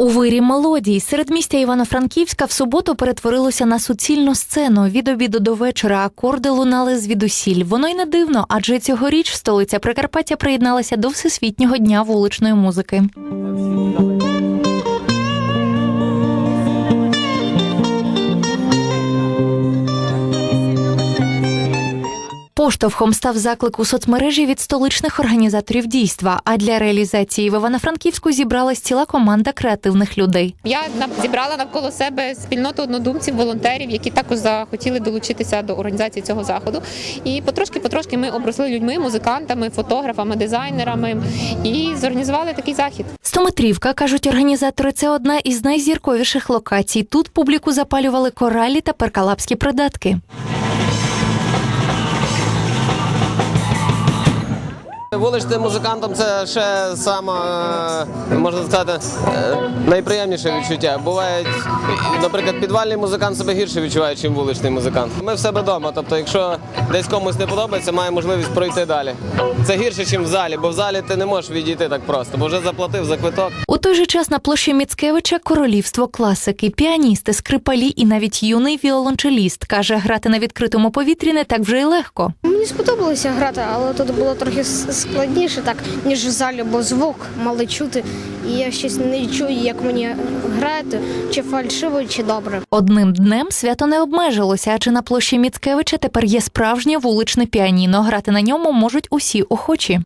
У вирі мелодій середмістя Івано-Франківська в суботу перетворилося на суцільну сцену. Від обіду до вечора акорди лунали звідусіль. Воно й не дивно, адже цьогоріч столиця Прикарпаття приєдналася до Всесвітнього дня вуличної музики. Поштовхом став заклик у соцмережі від столичних організаторів дійства. А для реалізації в Івано-Франківську зібралась ціла команда креативних людей. Я зібрала навколо себе спільноту однодумців, волонтерів, які також захотіли долучитися до організації цього заходу. І потрошки-потрошки ми обросли людьми, музикантами, фотографами, дизайнерами і зорганізували такий захід. Стометрівка, кажуть організатори, це одна із найзірковіших локацій. Тут публіку запалювали коралі та перкалапські придатки. Вуличним музикантам це ще саме, е, можна сказати, е, найприємніше відчуття. Бувають, наприклад, підвальний музикант себе гірше відчуває, ніж вуличний музикант. Ми в себе вдома. Тобто, якщо десь комусь не подобається, має можливість пройти далі. Це гірше, ніж в залі, бо в залі ти не можеш відійти так просто, бо вже заплатив за квиток. У той же час на площі Міцкевича королівство класики, піаністи, скрипалі і навіть юний віолончеліст каже, грати на відкритому повітрі не так вже й легко. Мені сподобалося грати, але тут було трохи складніше, так ніж в залі, бо звук мали чути. І я щось не чую, як мені грати, чи фальшиво, чи добре. Одним днем свято не обмежилося, адже на площі Міцкевича тепер є справжнє вуличне піаніно. Грати на ньому можуть усі охочі.